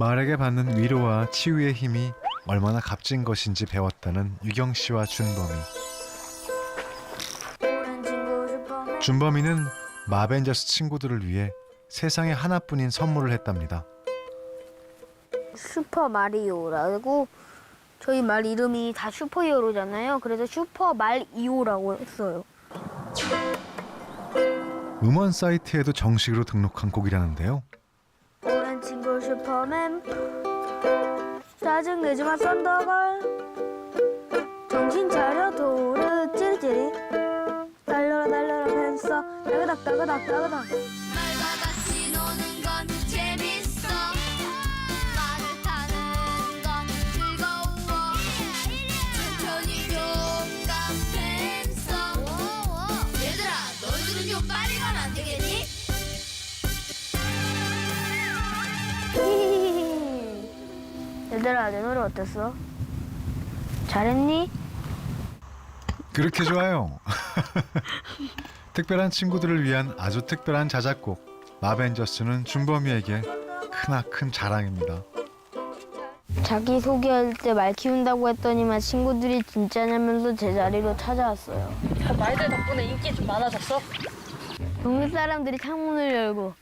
말에게 받는 위로와 치유의 힘이 얼마나 값진 것인지 배웠다는 유경 씨와 준범이. 준범이는 마벤저스 친구들을 위해 세상에 하나뿐인 선물을 했답니다. 슈퍼 마리오라고 저희 말 이름이 다 슈퍼히어로잖아요. 그래서 슈퍼 말이오라고 했어요. 음원 사이트에도 정식으로 등록한 곡이라는데요. 친구 슈퍼맨. 짜증내지 마 썬더걸. 정신 차려 도르 찌릿찌릿. 달려라 달려라 팬서. 따그닥 따그닥 따그닥 얘들아 내 노래 어땠어? 잘했니? 그렇게 좋아요. 특별한 친구들을 위한 아주 특별한 자작곡 마벤저스는 준범이에게 크나큰 자랑입니다. 자기 소개할 때 말 키운다고 했더니만 친구들이 진짜냐면서 제 자리로 찾아왔어요. 말들 덕분에 인기 좀 많아졌어? 동네 사람들이 창문을 열고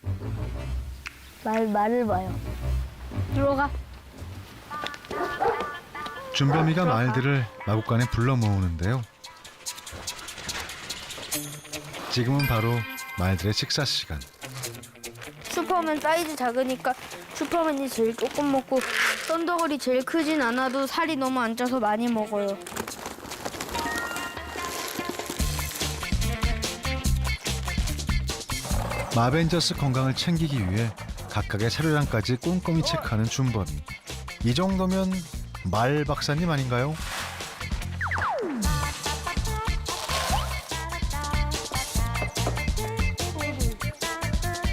말 말을 봐요. 들어가. 준범이가 말들을 마구간에 불러 모으는데요. 지금은 바로 말들의 식사 시간. 슈퍼맨 사이즈 작으니까 슈퍼맨이 제일 조금 먹고 썬더걸이 제일 크진 않아도 살이 너무 안 쪄서 많이 먹어요. 마벤저스 건강을 챙기기 위해 각각의 사료량까지 꼼꼼히 체크하는 준범이. 이 정도면 말 박사님 아닌가요?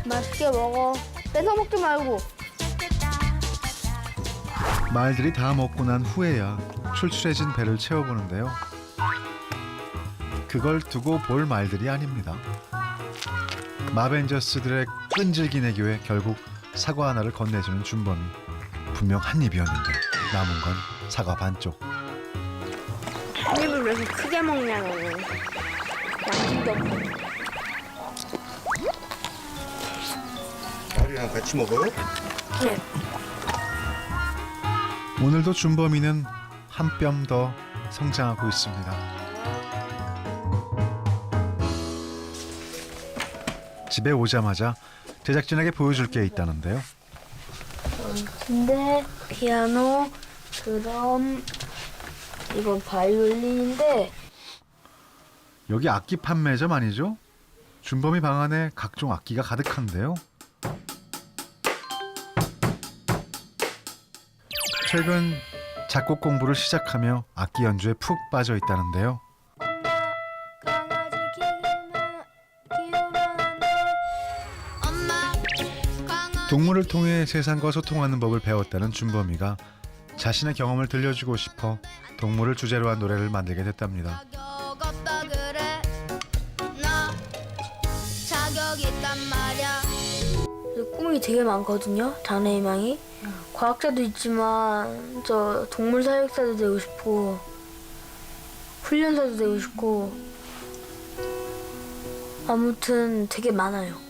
맛있게 먹어. 뺏어 먹지 말고. 말들이 다 먹고 난 후에야 출출해진 배를 채워보는데요. 그걸 두고 볼 말들이 아닙니다. 마벤저스들의 끈질긴 애교에 결국 사과 하나를 건네주는 준범이 분명 한 입이었는데 남은 건 사과 반쪽. 한 입을 왜 이렇게 크게 먹냐고. 양심도 없고. 말이랑 같이 먹어요? 네. 오늘도 준범이는 한 뼘 더 성장하고 있습니다. 집에 오자마자 제작진에게 보여줄 게 있다는데요. 근데 피아노, 드럼, 이건 바이올린인데 여기 악기 판매점 아니죠? 준범이 방 안에 각종 악기가 가득한데요. 최근 작곡 공부를 시작하며 악기 연주에 푹 빠져 있다는데요. 강아지 키우면 키우면 엄마 강아 동물을 통해 세상과 소통하는 법을 배웠다는 준범이가 자신의 경험을 들려주고 싶어 동물을 주제로 한 노래를 만들게 됐답니다. 꿈이 되게 많거든요. 장래희망이. 과학자도 있지만 저 동물 사육사도 되고 싶고 훈련사도 되고 싶고 아무튼 되게 많아요.